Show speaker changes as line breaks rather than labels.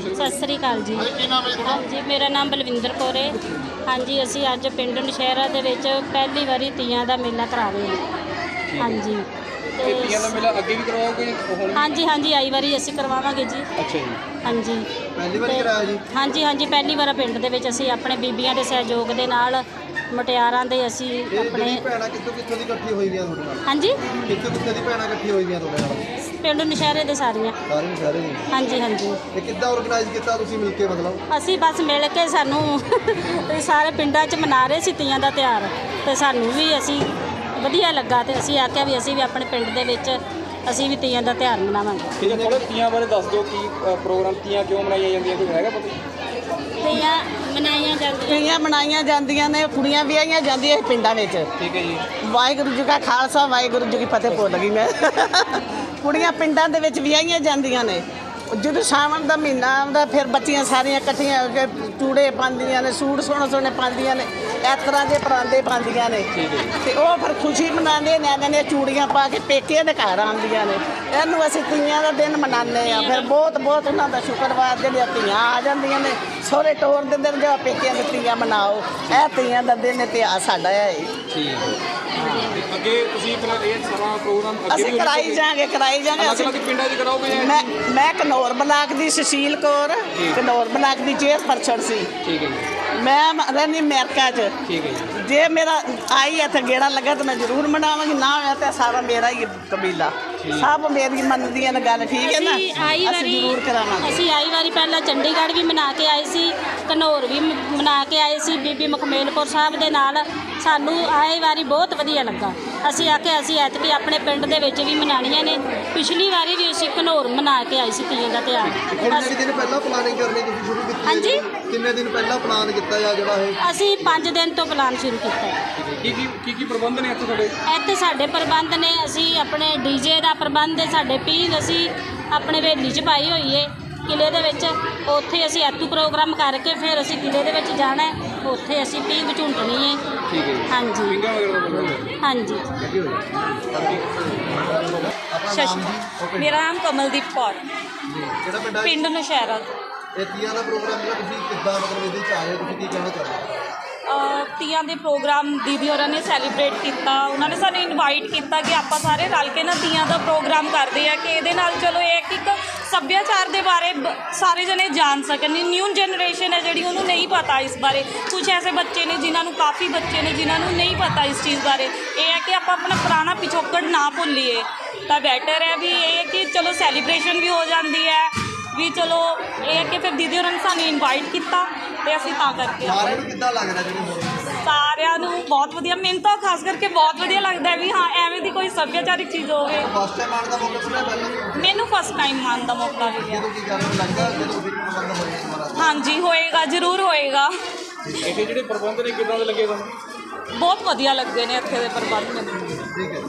ਸ੍ਰੀ ਅਕਾਲ ਜੀ।
ਕੀ ਨਾਮ ਹੈ ਤੁਹਾਡਾ?
ਹਾਂਜੀ ਮੇਰਾ ਨਾਮ ਬਲਵਿੰਦਰ ਕੌਰ ਹੈ। ਹਾਂਜੀ ਅਸੀਂ ਅੱਜ ਪਿੰਡ ਨਸ਼ਹਿਰਾ ਦੇ ਵਿੱਚ ਪਹਿਲੀ ਵਾਰੀ ਤੀਆਂ ਦਾ ਮੇਲਾ ਕਰਾ ਰਹੇ ਹਾਂ। ਹਾਂਜੀ।
ਤੇ ਤੀਆਂ ਦਾ ਮੇਲਾ ਅੱਗੇ ਵੀ ਕਰਵਾਓਗੇ ਜਾਂ ਹੁਣ
ਹਾਂਜੀ ਹਾਂਜੀ ਆਈ ਵਾਰੀ ਅਸੀਂ ਕਰਵਾਵਾਂਗੇ ਜੀ।
ਅੱਛਾ ਜੀ।
ਹਾਂਜੀ।
ਪਹਿਲੀ ਵਾਰੀ ਕਰਾਇਆ ਜੀ?
ਹਾਂਜੀ ਹਾਂਜੀ ਪਹਿਲੀ ਵਾਰ ਪਿੰਡ ਦੇ ਵਿੱਚ ਅਸੀਂ ਆਪਣੇ ਬੀਬੀਆਂ ਦੇ ਸਹਿਯੋਗ ਦੇ ਨਾਲ ਮਟਿਆਰਾਂ ਦੇ ਅਸੀਂ ਆਪਣੇ
ਭੈਣਾਂ ਕਿੱਥੋਂ ਕਿੱਥੋਂ ਦੀ ਇਕੱਠੀ ਹੋਈ ਦੀਆਂ ਤੁਹਾਡੇ ਨਾਲ?
ਹਾਂਜੀ?
ਕਿੱਥੋਂ ਕਿੱਥੋਂ ਦੀ ਭੈਣਾਂ ਇਕੱਠੀ ਹੋਈ ਦੀਆਂ ਤੁਹਾਡੇ ਨਾਲ?
ਪਿੰਡ ਨਸ਼ਹਿਰੇ ਦੇ ਸਾਰੀਆਂ।
ਸਾਰੇ ਸਾਰੇ ਜੀ
ਹਾਂਜੀ ਹਾਂਜੀ।
ਇਹ ਕਿੱਦਾਂ ਆਰਗੇਨਾਈਜ਼ ਕੀਤਾ ਤੁਸੀਂ ਮਿਲ ਕੇ ਮਤਲਬ?
ਅਸੀਂ ਬਸ ਮਿਲ ਕੇ ਸਾਨੂੰ ਤੇ ਸਾਰੇ ਪਿੰਡਾਂ 'ਚ ਮਨਾ ਰਹੇ ਸੀ ਤੀਆਂ ਦਾ ਤਿਉਹਾਰ। ਤੇ ਸਾਨੂੰ ਵੀ ਅਸੀਂ ਵਧੀਆ ਲੱਗਾ ਤੇ ਅਸੀਂ ਆਖਿਆ ਵੀ ਅਸੀਂ ਵੀ ਆਪਣੇ ਪਿੰਡ ਦੇ ਵਿੱਚ ਅਸੀਂ ਵੀ ਤੀਆਂ ਦਾ ਤਿਉਹਾਰ ਮਨਾਵਾਂਗੇ।
ਠੀਕ ਹੈ ਥੋੜਾ ਤੀਆਂ ਬਾਰੇ ਦੱਸ ਦਿਓ ਕੀ ਅ, ਪ੍ਰੋਗਰਾਮ ਤੀਆਂ ਕਿਉਂ ਮਨਾਈਆਂ ਜਾਂਦੀਆਂ ਕੋਈ ਹੈਗਾ ਪਤਾ?
ਤੀਆਂ ਮਨਾਈਆਂ ਜਾਂਦੀਆਂ।
ਤੀਆਂ ਬਣਾਈਆਂ ਜਾਂਦੀਆਂ ਨੇ ਕੁੜੀਆਂ ਵਿਆਹੀਆਂ ਜਾਂਦੀਆਂ ਇਹ ਪਿੰਡਾਂ ਵਿੱਚ।
ਠੀਕ ਹੈ ਜੀ।
ਵਾਹਿਗੁਰੂ ਜੀ ਕਾ ਖਾਲਸਾ ਵਾਹਿਗੁਰੂ ਜੀ ਕੀ ਫਤਿਹ ਭੁੱਲ ਗਈ ਮੈਂ। ਕੁੜੀਆਂ ਪਿੰਡਾਂ ਦੇ ਵਿੱਚ ਵਿਆਹੀਆਂ ਜਾਂਦੀਆਂ ਨੇ। ਜਦੋਂ ਸਾਵਣ ਦਾ ਮਹੀਨਾ ਆਉਂਦਾ ਫਿਰ ਬੱਚੀਆਂ ਸਾਰੀਆਂ ਇਕੱਠੀਆਂ ਹੋ ਕੇ ਚੂੜੇ ਪਾਉਂਦੀਆਂ ਨੇ ਸੂਟ ਸੋਹਣੇ ਸੋਹਣੇ ਪਾਉਂਦੀਆਂ ਨੇ ਇਸ ਤਰ੍ਹਾਂ ਦੇ ਪਰਾਂਦੇ ਪਾਉਂਦੀਆਂ ਨੇ। ਤੇ ਉਹ ਫਿਰ ਖੁਸ਼ੀ ਮਨਾਉਂਦੇ ਨੇ ਨੇ ਚੂੜੀਆਂ ਪਾ ਕੇ ਪੇਕੇ ਦੇ ਘਰ ਆਉਂਦੀਆਂ ਨੇ। ਇਹਨੂੰ ਅਸੀਂ ਤੀਆਂ ਦਾ ਦਿਨ ਮਨਾਉਂਦੇ ਆ ਫਿਰ ਬਹੁਤ ਬਹੁਤ ਉਹਨਾਂ ਦਾ ਸ਼ੁਕਰਵਾਰ ਜਿਹੜੀਆਂ ਧੀਆਂ ਆ ਜਾਂਦੀਆਂ ਨੇ ਸਹੁਰੇ ਟੋਰ ਦੇ ਦਿਨ ਜਾਂ ਪੇਕਿਆਂ ਦੇ ਤੀਆਂ ਮਨਾਓ। ਇਹ ਤੀਆਂ ਦਾ ਦਿਨ ਇਤਿਹਾਸ ਸਾਡਾ ਹੈ।
ਠੀਕ ਅੱਗੇ ਤੁਸੀਂ ਫਿਰ ਇਹ ਸਾਰਾ ਪ੍ਰੋਗਰਾਮ ਅੱਗੇ
ਅਸੀਂ ਕਰਾਈ ਜਾਾਂਗੇ ਕਰਾਈ ਜਾਾਂਗੇ ਅਸੀਂ
ਪਿੰਡਾਂ 'ਚ ਕਰਾਓਗੇ
ਮੈਂ ਮੈਂ ਕਨੌਰ ਬਲਾਕ ਦੀ ਸੁਸ਼ੀਲ ਕੌਰ
ਜੀ।
ਕਨੌਰ ਬਲਾਕ ਦੀ ਚੇਅਰਪਰਸਨ ਸੀ।
ਠੀਕ ਹੈ ਜੀ।
ਮੈਂ ਮ- ਰਹਿੰਦੀ ਅਮਰੀਕਾ 'ਚ।
ਠੀਕ ਹੈ ਜੀ।
ਜੇ ਮੇਰਾ ਆਈ ਇੱਥੇ ਗੇੜਾ ਲੱਗਾ ਤਾਂ ਮੈਂ ਜ਼ਰੂਰ ਮਨਾਵਾਂਗੀ ਨਾ ਹੋਇਆ ਤਾਂ ਸਾਰਾ ਮੇਰਾ ਹੀ ਕਬੀਲਾ। ਸਭ ਮੇਰੀ ਮੰਨਦੀਆਂ ਨੇ ਗੱਲ ਠੀਕ ਹੈ ਨਾ?
ਅਸੀਂ ਆਈ ਵਾਰੀ
ਜ਼ਰੂਰ ਕਰਾਵਾਂਗੇ।
ਅਸੀਂ ਆਈ ਵਾਰੀ ਪਹਿਲਾਂ ਚੰਡੀਗੜ੍ਹ ਵੀ ਮਨਾ ਕੇ ਆਏ ਸੀ ਘਨੌਰ ਵੀ ਮਨਾ ਕੇ ਆਏ ਸੀ ਬੀਬੀ ਮਖਮੇਲਪੁਰ ਸਾਹਿਬ ਦੇ ਨਾਲ। ਸਾਨੂੰ ਆਏ ਵਾਰੀ ਬਹੁਤ ਵਧੀਆ ਲੱਗਾ। ਅਸੀਂ ਆਖਿਆ ਅਸੀਂ ਐਤਕੀ ਆਪਣੇ ਪਿੰਡ ਦੇ ਵਿੱਚ ਵੀ ਮਨਾਣੀਆਂ ਨੇ। ਪਿਛਲੀ ਵਾਰੀ ਵੀ ਅਸੀਂ ਘਨੌਰ ਮਨਾ ਕੇ ਆਏ ਸੀ ਤੀਆਂ ਦਾ ਤਿਉਹਾਰ।
ਕਿੰਨੇ
ਅਸੀਂ-
ਕੁ ਦਿਨ ਪਹਿਲਾਂ ਪਲਾਨਿੰਗ ਕਰਨੀ ਤੁਸੀਂ ਸ਼ੁਰੂ ਕੀਤੀ
ਹਾਂਜੀ।
ਕਿੰਨੇ ਦਿਨ ਪਹਿਲਾਂ ਪਲਾਨ ਕੀਤਾ ਜਾਂ ਜਿਹੜਾ ਇਹ?
ਅਸੀਂ 5 ਦਿਨ ਤੋਂ ਪਲਾਨ ਸ਼ੁਰੂ ਕੀਤਾ ਹੈ।
ਕੀ ਕੀ ਕੀ ਕੀ ਪ੍ਰਬੰਧ ਨੇ ਇੱਥੇ ਤੁਹਾਡੇ?
ਇੱਥੇ ਸਾਡੇ ਪ੍ਰਬੰਧ ਨੇ ਅਸੀਂ ਆਪਣੇ ਡੀਜੇ ਦਾ ਪ੍ਰਬੰਧ ਹੈ ਸਾਡੇ ਪੀਂਘ ਅਸੀਂ ਆਪਣੇ ਵੇਲੀ 'ਚ ਪਾਈ ਹੋਈ ਏ ਕਿਲੇ ਦੇ ਵਿੱਚ ਉੱਥੇ ਅਸੀਂ ਐਤੂ ਪ੍ਰੋਗਰਾਮ ਕਰਕੇ ਫਿਰ ਅਸੀਂ ਕਿਲੇ ਦੇ ਵਿੱਚ ਜਾਣਾ ਹੈ ਉੱਥੇ ਅਸੀਂ ਪੀਂਘ ਝੁੰਟਣੀ ਹੈ।
ਠੀਕ ਹੈ ਜੀ।
ਹਾਂਜੀ।
ਪਿੰਗਾ ਵਗੈਰਾ ਦਾ ਪ੍ਰਬੰਧ ਹੈ?
ਹਾਂਜੀ।
ਆਪਣਾ ਨਾਮ ਜੀ?
ਮੇਰਾ ਨਾਮ ਕਮਲਦੀਪ ਕੌਰ।
ਜੀ। ਕਿਹੜਾ ਪਿੰਡ ਹੈ
ਪਿੰਡ ਨਸ਼ਹਿਰਾ।
ਇਹ ਤੀਆਂ ਦਾ ਪ੍ਰੋਗਰਾਮ ਜਿਹੜਾ ਤੁਸੀਂ ਕਿੱਦਾਂ ਮਤਲਬ ਇਹਦੇ ਚ ਆਏ ਹੋ ਤੁਸੀਂ ਕੀ ਕਹਿਣਾ ਚਾਹੁੰਦੇ ਹੋ?
ਤੀਆਂ ਦੇ ਪ੍ਰੋਗਰਾਮ ਦੀਦੀ ਹੋਰਾਂ ਨੇ ਸੈਲੀਬ੍ਰੇਟ ਕੀਤਾ, ਉਹਨਾਂ ਨੇ ਸਾਨੂੰ ਇਨਵਾਈਟ ਕੀਤਾ ਕਿ ਆਪਾਂ ਸਾਰੇ ਰਲ ਕੇ ਨਾ ਤੀਆਂ ਦਾ ਪ੍ਰੋਗਰਾਮ ਕਰਦੇ ਆ, ਕਿ ਇਹਦੇ ਨਾਲ ਚਲੋ ਇਹ ਹੈ ਕਿ ਇੱਕ ਸੱਭਿਆਚਾਰ ਦੇ ਬਾਰੇ ਬ- ਸਾਰੇ ਜਣੇ ਜਾਣ ਸਕਣ ਨਿਊ ਜਨਰੇਸ਼ਨ ਹੈ ਜਿਹੜੀ ਉਹਨੂੰ ਨਹੀਂ ਪਤਾ ਇਸ ਬਾਰੇ। ਕੁਝ ਐਸੇ ਬੱਚੇ ਨੇ ਜਿਨ੍ਹਾਂ ਨੂੰ, ਕਾਫੀ ਬੱਚੇ ਨੇ ਜਿਨ੍ਹਾਂ ਨੂੰ ਨਹੀਂ ਪਤਾ ਇਸ ਚੀਜ਼ ਬਾਰੇ। ਇਹ ਹੈ ਕਿ ਆਪਾਂ ਆਪਣਾ ਪੁਰਾਣਾ ਪਿਛੋਕੜ ਨਾ ਭੁੱਲੀਏ। ਤਾਂ ਬੈਟਰ ਹੈ ਵੀ ਇਹ ਹੈ ਕਿ ਚਲੋ ਸੈਲੀਬ੍ਰੇਸ਼ਨ ਵੀ ਹੋ ਜਾਂਦੀ ਹੈ ਵੀ ਚਲੋ ਇਹ ਹੈ ਕਿ ਫਿਰ ਦੀਦੀ ਹੋਰਾਂ ਨੇ ਸਾਨੂੰ ਇਨਵਾਈਟ ਕੀਤਾ ਤੇ ਅਸੀਂ ਤਾਂ ਕਰਕੇ ਆਏ।
ਸਾਰਿਆਂ ਨੂੰ ਕਿੱਦਾਂ ਲੱਗ ਰਿਹਾ ਜਿਹੜੀ ਰਹੀ
ਸਾਰਿਆਂ ਨੂੰ ਬਹੁਤ ਵਧੀਆ ਮੈਨੂੰ ਤਾਂ ਖਾਸ ਕਰਕੇ ਬਹੁਤ ਵਧੀਆ ਲੱਗਦਾ ਹੈ ਵੀ ਹਾਂ ਐਵੇਂ ਦੀ ਕੋਈ ਸੱਭਿਆਚਾਰਿਕ ਚੀਜ਼ ਹੋਵੇ।
ਫਸਟ ਟਾਈਮ ਆਉਣ ਦਾ ਮੌਕਾ ਸੁਣਿਆ ਪਹਿਲਾਂ?
ਮੈਨੂੰ ਫਸਟ ਟਾਈਮ ਆਉਣ ਦਾ ਮੌਕਾ ਮਿਲਿਆ।
ਜਦੋਂ ਕੀ ਕਰਨ ਲੱਗਦਾ ਜਦੋਂ ਵੀ ਪ੍ਰਬੰਧ ਹੋਏ ਦੁਬਾਰਾ
ਹਾਂਜੀ ਹੋਏਗਾ ਜ਼ਰੂਰ ਹੋਏਗਾ।
ਇੱਥੇ ਜਿਹੜੇ ਪ੍ਰਬੰਧ ਨੇ ਕਿਦਾਂ ਦੇ ਲੱਗੇ ਤੁਹਾਨੂੰ?
ਬਹੁਤ ਵਧੀਆ ਲੱਗੇ ਨੇ ਇੱਥੇ ਦੇ ਪ੍ਰਬੰਧ ਮੈਨੂੰ।
ਠੀਕ ਹੈ